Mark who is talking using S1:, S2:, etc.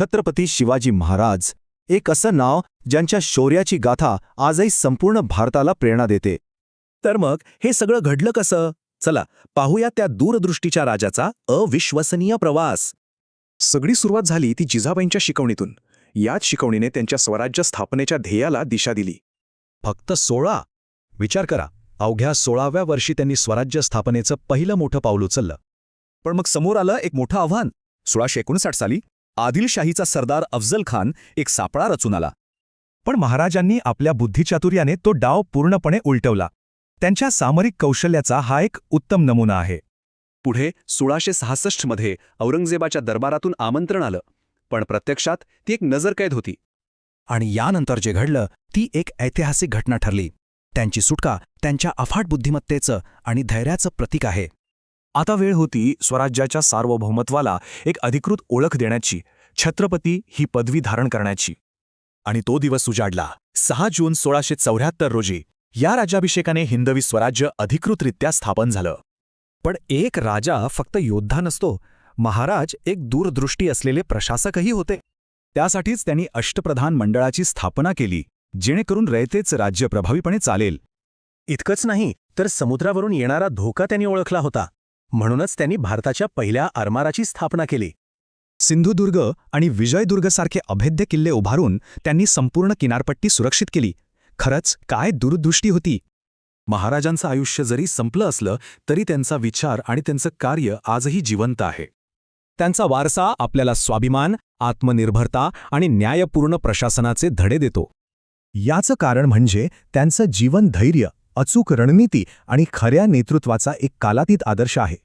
S1: छत्रपती शिवाजी महाराज एक असं नाव ज्यांच्या शौर्याची गाथा आजही संपूर्ण भारताला प्रेरणा देते.
S2: तर मग हे सगळं घडलं कसं? चला पाहूया त्या दूरदृष्टीच्या राजाचा अविश्वसनीय प्रवास.
S3: सगळी सुरुवात झाली ती जिजाबाईंच्या शिकवणीतून. याच शिकवणीने त्यांच्या स्वराज्य स्थापनेच्या ध्येयाला दिशा दिली.
S4: फक्त सोळा? विचार करा. अवघ्या सोळाव्या वर्षी त्यांनी स्वराज्य स्थापनेचं पहिलं मोठं पाऊल उचललं.
S2: पण मग समोर आलं एक मोठं आव्हान. सोळाशे एकोणसाठ साली आदिलशाहीचा सरदार अफजल खान एक सापळा रचून आला. पण महाराजांनी आपल्या बुद्धिचातुर्याने तो डाव पूर्णपणे उलटवला. त्यांच्या सामरिक कौशल्याचा हा एक उत्तम नमुना आहे.
S3: पुढे सोळाशे सहासष्टमध्ये औरंगजेबाच्या दरबारातून आमंत्रण आलं पण प्रत्यक्षात ती एक नजरकैद होती.
S4: आणि यानंतर जे घडलं ती एक ऐतिहासिक घटना ठरली. त्यांची सुटका त्यांच्या अफाट बुद्धिमत्तेचं आणि धैर्याचं प्रतीक आहे.
S2: आता वेळ होती स्वराज्याच्या सार्वभौमत्वाला एक अधिकृत ओळख देण्याची छत्रपती ही पदवी धारण करण्याची. आणि तो दिवस उजाडला. सहा जून सोळाशे चौऱ्याहत्तर रोजी या राज्याभिषेकाने हिंदवी स्वराज्य अधिकृतरित्या स्थापन झालं.
S4: पण एक राजा फक्त योद्धा नसतो महाराज एक दूरदृष्टी असलेले प्रशासकही होते.
S2: त्यासाठीच त्यांनी अष्टप्रधान मंडळाची स्थापना केली जेणेकरून रयतेच राज्य प्रभावीपणे चालेल. इतकंच नाही तर समुद्रावरून येणारा धोका त्यांनी ओळखला होता. म्हणूनच त्यांनी भारताच्या पहिल्या आरमाराची स्थापना केली. सिंधुदुर्ग आणि विजयदुर्गसारखे अभेद्य किल्ले उभारून त्यांनी संपूर्ण किनारपट्टी सुरक्षित केली. खरंच काय दूरदृष्टी होती? महाराजांचं आयुष्य जरी संपलं असलं तरी त्यांचा विचार आणि त्यांचं कार्य आजही जिवंत आहे. त्यांचा वारसा आपल्याला स्वाभिमान आत्मनिर्भरता आणि न्यायपूर्ण प्रशासनाचे धडे देतो. याचं कारण म्हणजे त्यांचं जीवन धैर्य अचूक रणनीती आणि खऱ्या नेतृत्वाचा एक कालातीत आदर्श आहे.